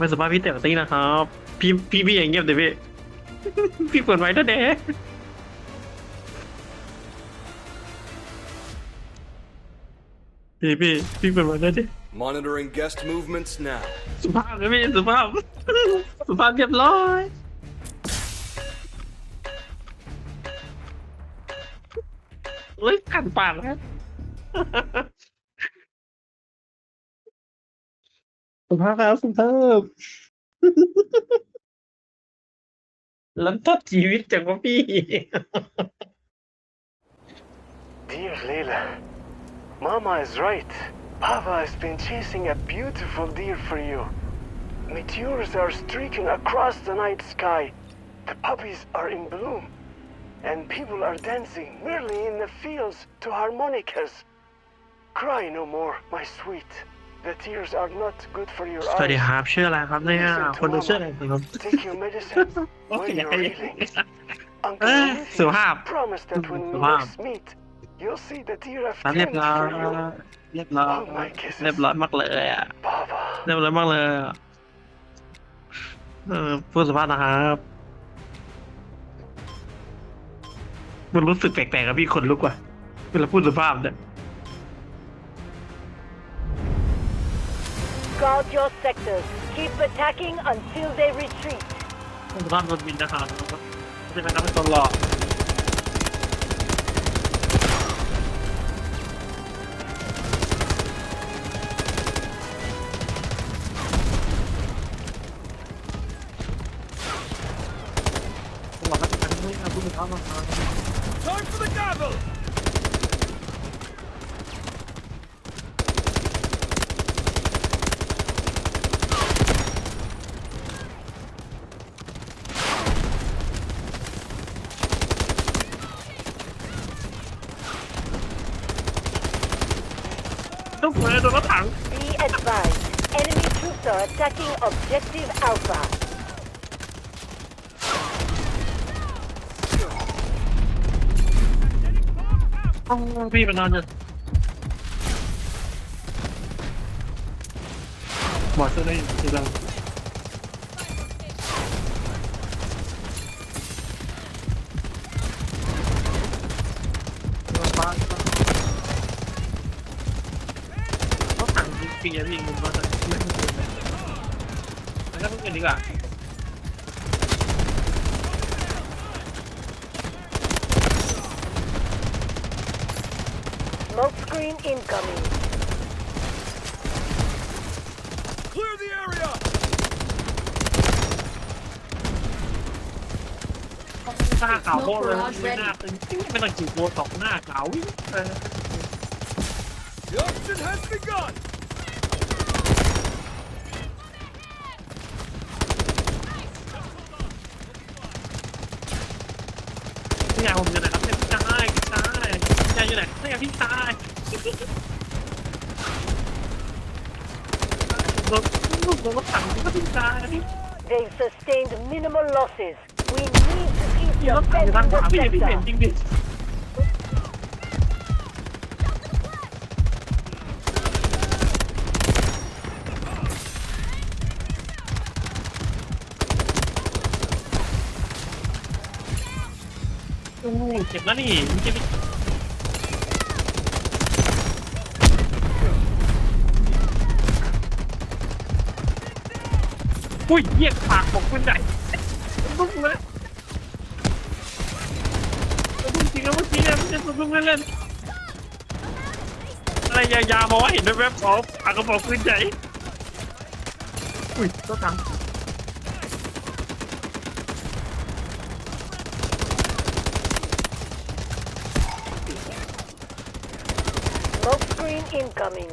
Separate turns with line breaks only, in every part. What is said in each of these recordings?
ไม่สภาพพี่เต๋อตีนะครับ พี่พี่พี่อย่างเงียบเดี๋ยวพี่ พี่เปิดไว้ด้วยเด้พี่พี่พี่เปิดไว้ด้วยดิ
Monitoring guest movements now.
สุภาพนะพี่สุภาพสุภาพเรียบร้อยเฮ้ยขันปากแล้ว สุภาพครับสุภาพ ลันทดชีวิตจังวะพี่
Dear Leila, Mama is right. Papa has been chasing a beautiful deer for you. Meteors are streaking across the night sky. The puppies are in bloom. And people are dancing merrily in the fields to harmonicas. Cry no more, my sweet. The tears are not good for your
สวัสดี
eyes.
ครับชื่ออะไรครับเนี่ยคนดูชื่ออะไรครับ
Take your medicine
โอเค
when
อยาก
you're
ให้
healing.
เอ
Uncle
อ
Lucy
สุภาพ
promised that when we
Suhab.
next meet, you'll see the deer have
เรียบ
turned
ร้อย
for you.
เรียบร้อย
Oh my kisses.
เรียบร้อยมากเลยอะ
Papa.
เรียบร้อยมากเลยอะเออพูดสภาพนะครับมันรู้สึกแปลกๆกับพี่คนลุกว่ะเวลาพูดสุภาพเนี่ย
Guard your sectors. Keep attacking until they retreat.
โดนรถถัง
Be advised. Enemy troops are attacking objective Alpha.
พี่ไปนอนอยู่บอกช่วยได้ทีละเข จริงๆอะพี่มุมว่าจะไม่ควรเลยแล้วก็เพิ่งกันดีกว่า
Smoke screen incoming.
Clear the area!
หน้าขาวโบ้เลยไม่น่าตึงไม่ต้องจีบโบสองหน้าขาววิ่งเออ
The auction has begun!
พี่ยาย ผมอยู่ไหนครับเนี่ยพี่ชายพี่ชายพี่ชายอยู่ไหนนี่ไงพี่ชายรถรถรถถังก็พี่ชาย
They've sustained minimal losses. We need to keep
พี่รถถังอยู่
defending
ทางขวา
the
พี่พี่เห็น
sector.
จริงดิ เจ็บแล้วนี่มันจะไปอุ้ยเหี้ยปากบอกคุณใหญ่ลุกเลยลุกจริงแล้วเมื่อกี้เนี่ยไม่ใช่ลุกเล่นๆอะไรยาวๆมาว่าเห็นแวบๆของปากกระบอกคุณใหญ่อุ้ยก็ทำ
Smoke incoming.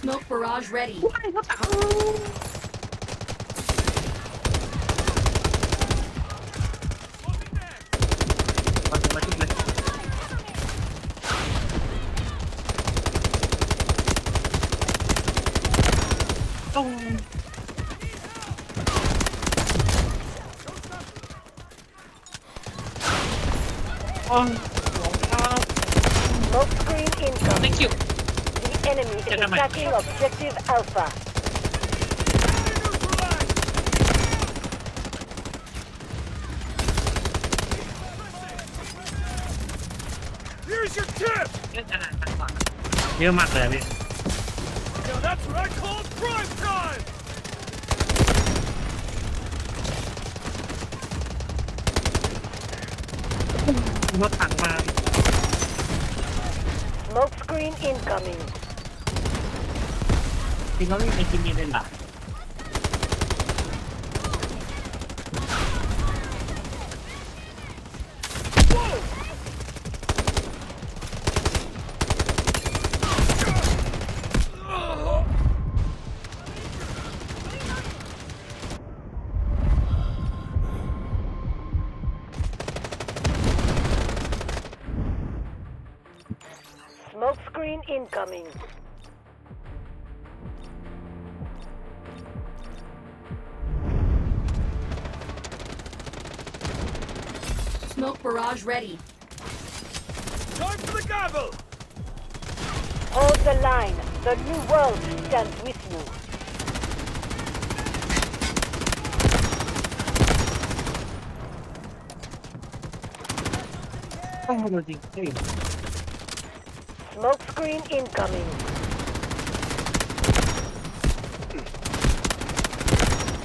Smoke barrage ready.
มา อ้ยหลงครับ
Smoke screen incoming.
thank you
The enemy is
Get them out.
attacking objective Alpha.
Here's your tip!
เล่นอาหารทางฝั่งเยอะมากเลยอะพี่
Now that's what I call prime time!
รถถังมา
Smoke screen incoming.
จริงเขาไม่มีกินเย็นเลยเหรอ
incoming.
Smoke barrage ready.
Time for the gavel!
Hold the line. The new world stands with you.
ต้องมาดูจริงเฮ้ย
Smoke screen incoming.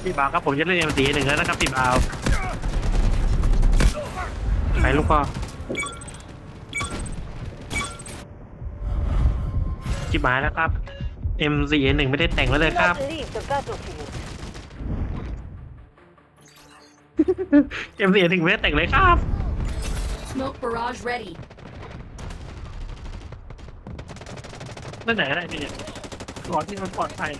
พี่บ่าวครับผมจะเล่นเอ็มดีหนึ่งแล้วนะครับพี่บ่าวไปลูกพ่อจิบหายแล้วครับ M4 หนึ่งไม่ได้แต่งไว้เลย
Do
ครับ
not leave the battlefield.
M4 หนึ่งไม่ได้แต่งเลยครับ
Smoke barrage ready.
นั่นไหนอะไรเนี่ยก่อนที่มันปลอดภัย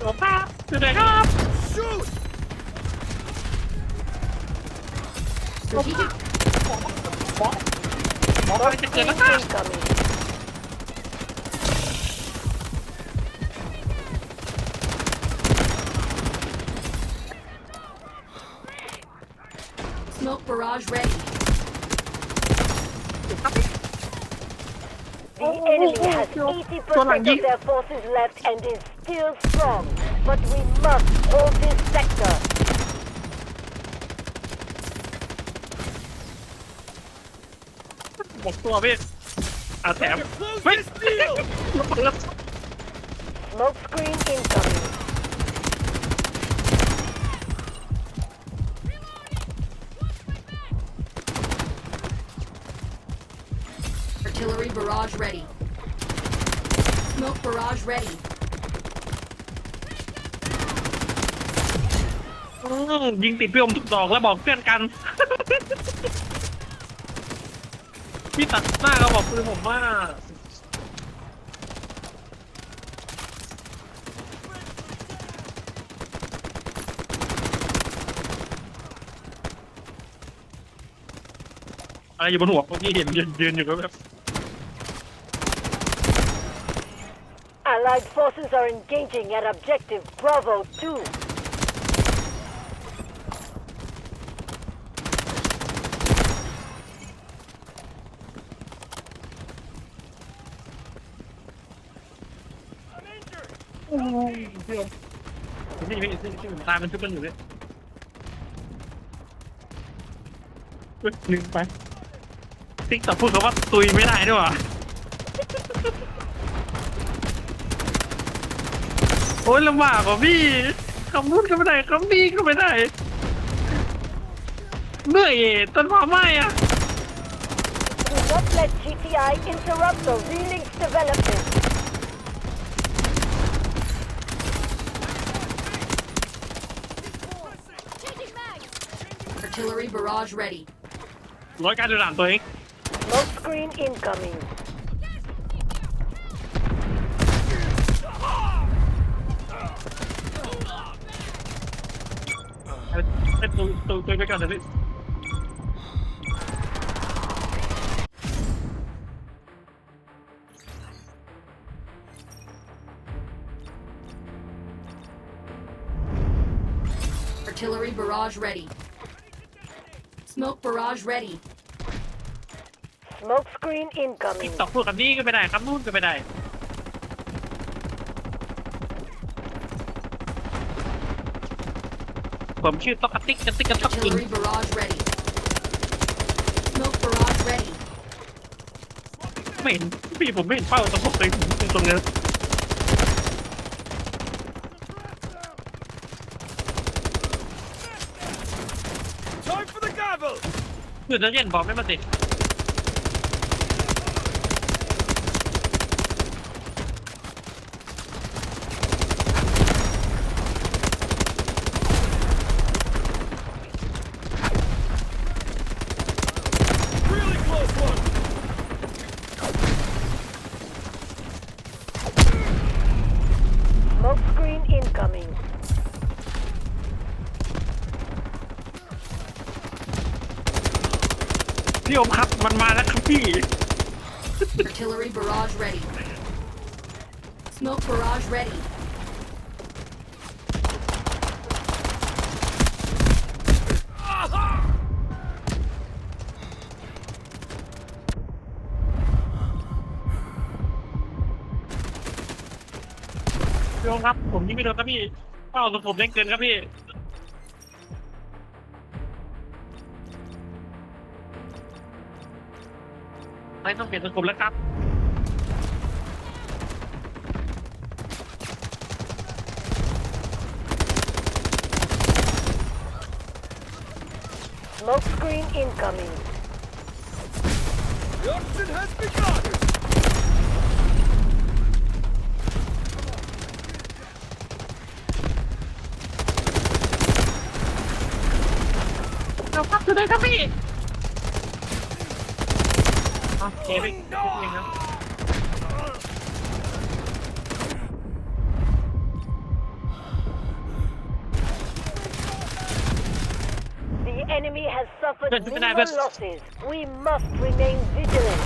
โอ้ป้าอยู่ไหนครับ
Shoot!
Strategic
หมอไปจะเกิด
Screen
แล้วครับ
incoming.
barrage ready.
The enemy has 80% of their forces left and is still strong, but we must hold this sector. Smoke screen incoming.
Barrage ready. Smoke barrage ready.
อืมยิงติดพี่อมทุกดอกแล้วบอกเพื่อนกัน พี่ตัดหน้าเขาบอกปืนผมว่า อะไรอยู่บนหัวเมื่อกี้เห็นยืนยืนอยู่ก็แบบ
Allied forces are engaging at objective Bravo 2.
โอ้ยเพื่อนนี่พี่ที่ที่ผมตายมันชุบกันอยู่เนี่ยเฮ้ยลืมไปติ๊กต่อพูดคำว่าตุยไม่ได้ด้วย โอ้ยลำบากว่ะพี่คำพูดก็ไม่ได้คำดีก็ไม่ได้เหนื่อยต้นไม้ไหม้อะ
Do not let GTI interrupt the Relink development.
Artillery barrage ready.
ร้อยการดูหลานตัวเอง
Smoke screen incoming.
Artillery barrage ready. Smoke barrage ready.
Smoke screen incoming.
สองคนกับนี่ก็ไปได้ครับนู่นก็ไปได้ ผมชื่อต๊อกกะติ๊กกะติ๊กกะต๊อกจริง
Artillery barrage ready. Smoke barrage ready.
ไม่เห็นพี่ผมไม่เห็นเป้าตรงผมเลยผมอยู่ตรงนั้น
Time for the gavel!
เพื่อนนักเรียนบอกไม่มาสิ
Really close one!
Smoke screen incoming.
พี่โอมครับมันมาแล้วครับพี่
Artillery barrage ready. Smoke barrage ready.
พี่โอมครับ ผมยิงไม่โดนครับพี่เป้าของผมเล่นเกินครับพี่ไม่ต้องเปลี่ยนสกุลแล้วครับ
Smoke screen incoming.
The auction has begun!
เราครับคือได้ครับพี่โอเคพี่นิดนึงครับ
The enemy has suffered
Good, good
minimal
night, boss.
losses. We must remain vigilant.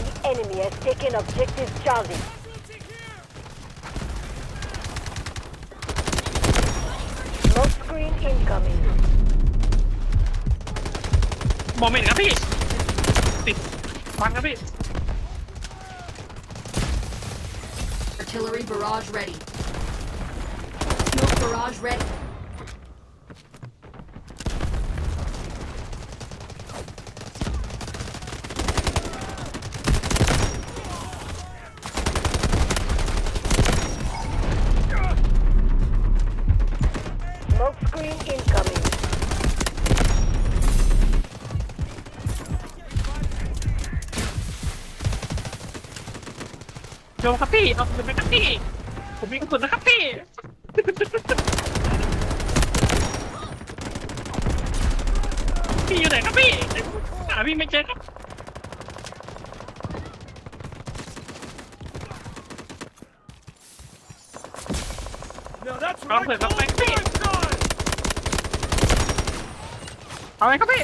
The enemy has taken objective Charlie. Smoke screen incoming.
มอมเมนครับพี่ ติดฟังครับพี่
Artillery barrage ready. Smoke barrage ready.
Smoke screen incoming.
โยมครับพี่ เอาเป็นไปครับพี่ ผมมีกระสุนนะครับพี่ พี่อยู่ไหนครับพี่หาพี่ไม่เจอครับ
Now that's what
Không
I
phải
call
gặp anh chị.
prime time!
เอาไงครับพี่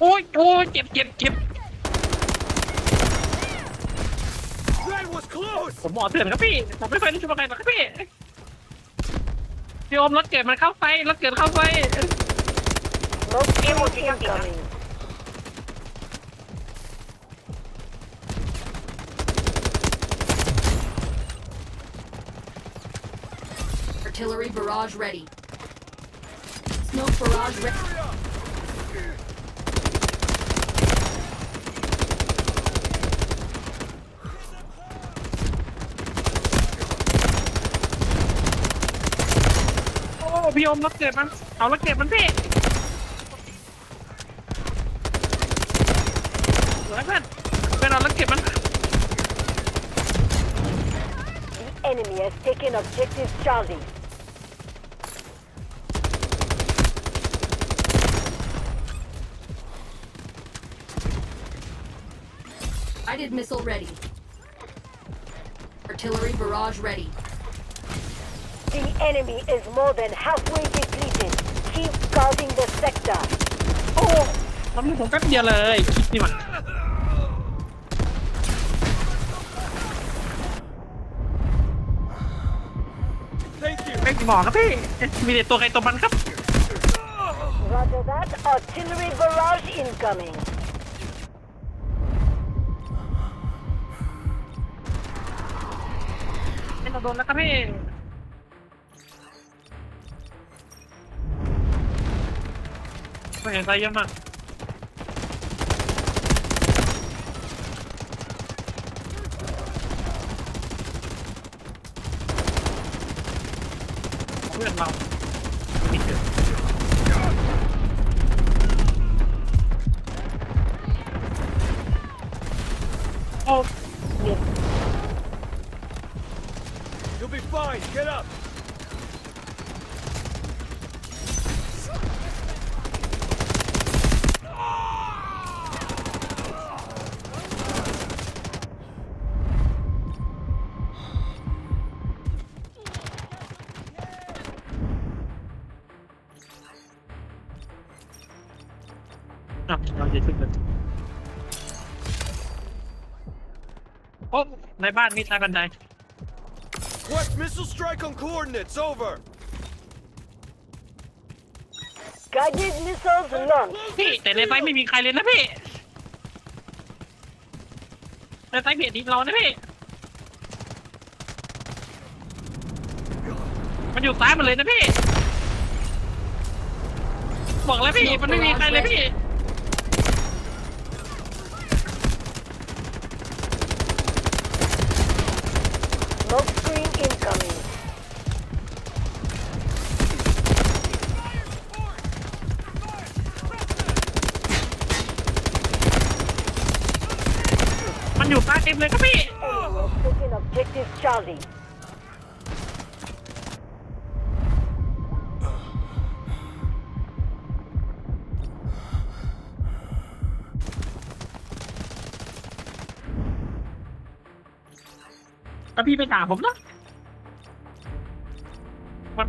โอ้ยโอ้ยเจ็บเจ็บเจ็บ
That was close!
ผมหมอเถื่อนครับพี่ผมไม่เคยได้ช่วยใครหรอกครับพี่พี่โอมรถเกิดมันเข้าไฟรถเกิดเข้าไฟ
Smoke screen incoming.
Artillery barrage ready. Smoke barrage ready.
พี่โอมรถเกิดมัน เอารถเกิดมันพี่สวยเพื่อนเพื่อนเอารถเก็บมัน
The enemy has taken objective Charlie.
Guided missile ready. Artillery barrage ready.
The enemy is more than halfway depleted. Keep guarding the sector.
โอ้มันผมแป๊บเดียวเลยคิดนี่มัน
Thank you.
ไม่หมอครับพี่ มีแต่ตัวใครตัวมันครับ
Roger that. Artillery barrage incoming.
ไม่ต้องโดนแล้วครับพี่ ไม่เห็นใจเยอะมากเพื่อนเรา อะเราจะขึ้นกันโอ้ในบ้านมีใต้บันได
Quest missile strike on coordinates. Over.
Guided missiles launched.
พี่แต่ในไซต์ไม่มีใครเลยนะพี่ในไซต์เบียดทีมเรานะพี่ มันอยู่ซ้ายหมันเลยนะพี่ บอกแล้วพี่มันไม่มีใครเลยพี่
Smoke screen incoming.
มันอยู่ซ้ายเต็มเลยครับพี่
Enemy has taken objective Charlie.
แล้วพี่ไปด่าผมนะมัน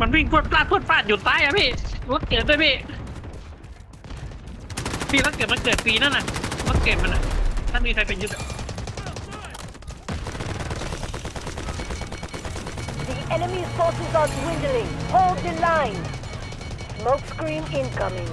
มันวิ่งพรวดพลาดพรวดพลาดอยู่ใต้อะพี่รถเกิดด้วยพี่พี่รถเกิดมันเกิดฟรีนั่นน่ะรถเกิดมันอะ ถ้ามีใครเป็นยึดอะ
The enemy's forces are dwindling. Hold the line. Smoke screen incoming.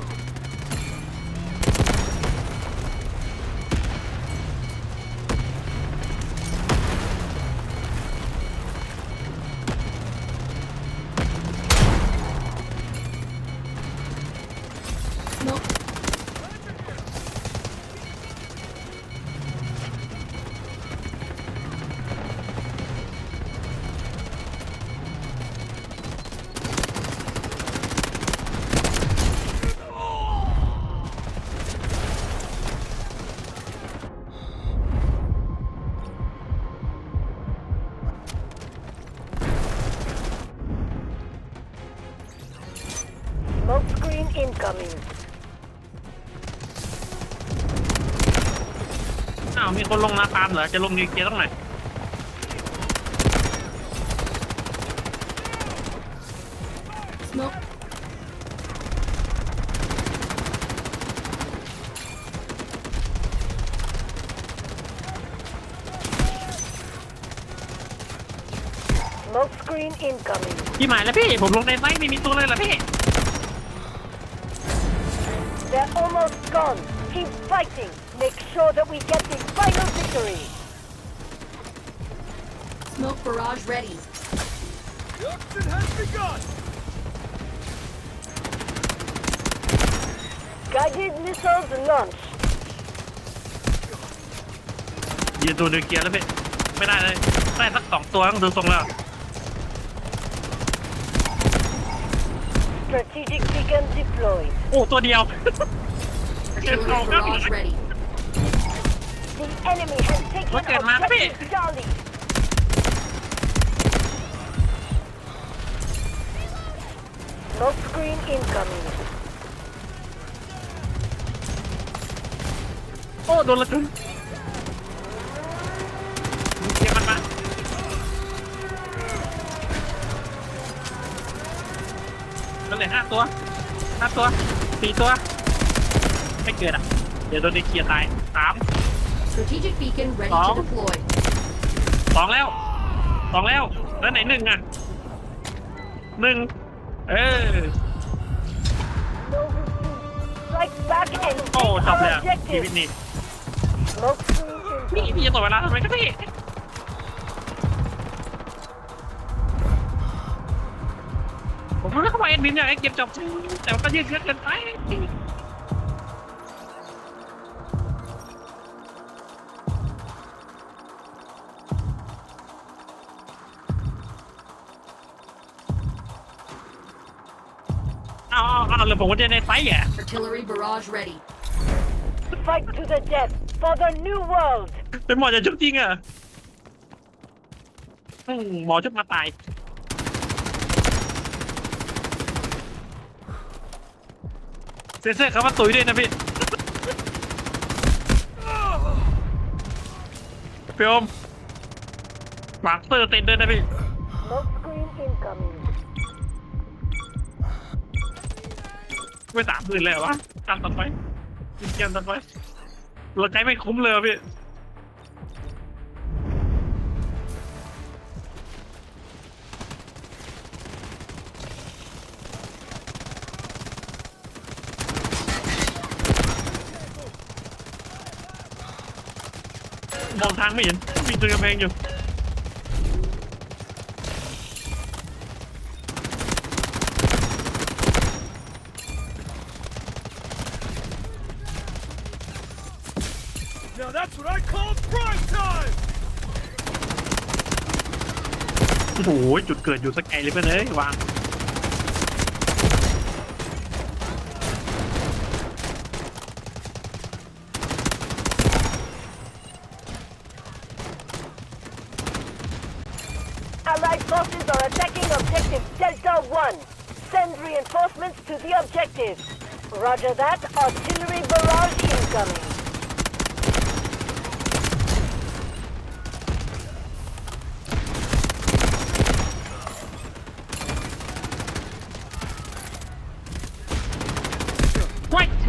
คนลงนาปาล์มเหรอ จะลงนิวเคลียร์ตรงไหน
สโมก
Smoke screen incoming.
พี่หมายแล้วพี่ ผมลงในไซต์ไม่มีตัวเลยเหรอพี่
They're almost gone. Keep fighting. Make sure that we get the final victory.
สโมก barrage ready
The auction has begun.
Guided missiles launched.
ยืนตัวนิวเคลียร์แล้วพี่ ไม่ได้เลย ได้สักสองตัวต้องดูทรงแล้ว
Strategic beacon deployed.
โอ้ตัวเดียว
artillery barrage ready
The enemy has taken
Look at my
objective
feet.
Charlie. Smoke screen incoming.
โอ้โดนละจุนนิวเคลียร์มันมามันเหลือห้าตัวห้าตัวสี่ตัว ไม่เกิดอะ เดี๋ยวโดนในเคลียร์ตายสาม
Strategic beacon ready
Oh.
to deploy.
สองแล้วสองแล้วแล้วไหนหนึ่งอะหนึ่งเออ
No retreat. Strike back and
โอ้
take
จบเลย
our
อะชีวิต
objective.
นี้
Smoke screen
พี่
incoming.
พี่จะต่อเวลาทำไมก็พี่ ผมรู้แล้วว่าเอ็นบินอยากให้เก็บจบแต่มันก็ยืดเยื้อเกินไป เอาเอาเลยผมว่าจะในไซส์อะ
Artillery barrage ready.
Fight to the death for the new world.
เป็นหมอจะชุบจริงอะอืมหมอชุบมาตาย เซนเซอร์เขามาตุยด้วยนะพี่พี่อมวางเตอร์เต็นด้วยนะพี่
Smoke screen incoming.
ไม่สามหมื่นเลยวะตามต่อไปยิงเกมต่อไปเราใช้ไม่คุ้มเลยพี่มองทางไม่เห็นมีตัวกำแพงอยู่ โอ้โหจุดเกิดอยู่สกไกลเลยเพื่อนเอ้ยวาง
Allied forces are attacking objective Delta 1. Send reinforcements to the objective. Roger that. Artillery barrage incoming.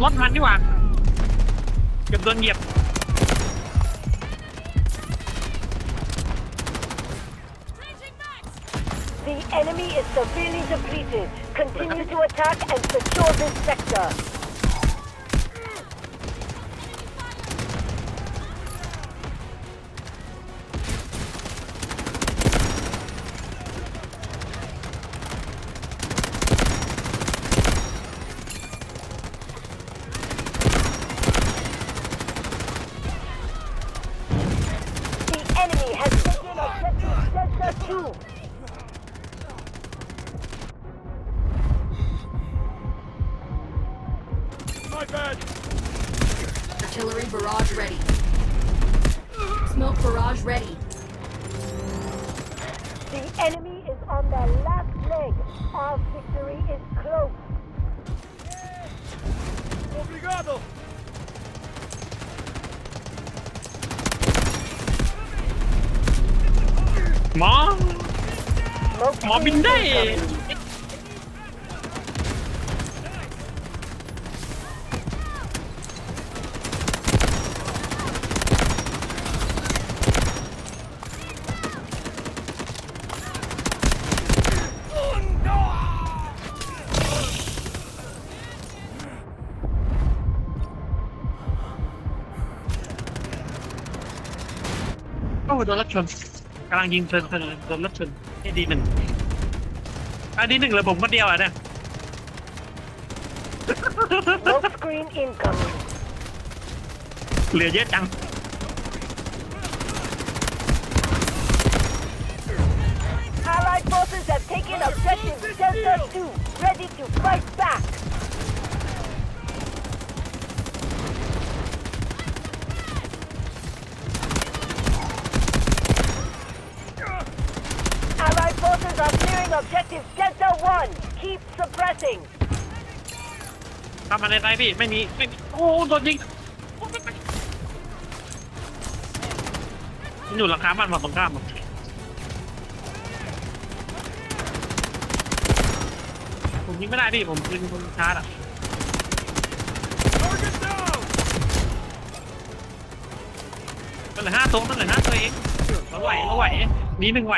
รถมันนี่หว่าเกือบโดนเหยียบ
Obrigado!
หมอ ด้
incoming.
โอ้โดนรถชนกำลังยิงเพลินเพลินโดนรถชนไอ้ดีหนึ่งอันนี้หนึ่งเลยผมคนเดียวอะเนี่ย
Smoke screen incoming.
เหลือเยอะจัง
Allied forces have taken objective Delta 2. Ready to fight back. Capturing objective Delta One. Keep suppressing.
ทำอะไรได้พี่ไม่มีไม่มโอ้โดนยิงมันอยู่หลังคาบ้านฝั่งตรงข้ามอะผมยิงไม่ได้พี่ผมยิงคนชาร์จอะ
Target มันเห
ลือห้าตัวมันเหลือห้าตัวเองเราไหวเราไหวดีหนึ่งไหว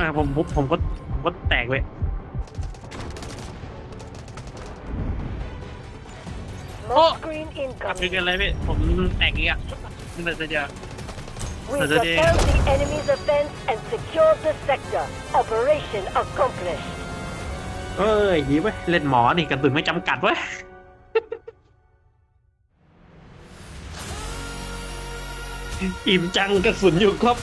อ่าผมผมผมก็ผมก็แตกเว้ย
Smoke screen
กลับดึก
incoming.
กันเลยพี่ผมแตกอีกอะมันจะเจอ
We
Another day.
repelled the enemy's offense and secured the sector. Operation accomplished.
เอ้ยดีเว้ยเล่นหมอนี่กระสุนไม่จำกัดเว้ย อิ่มจังกระสุนอยู่ครบ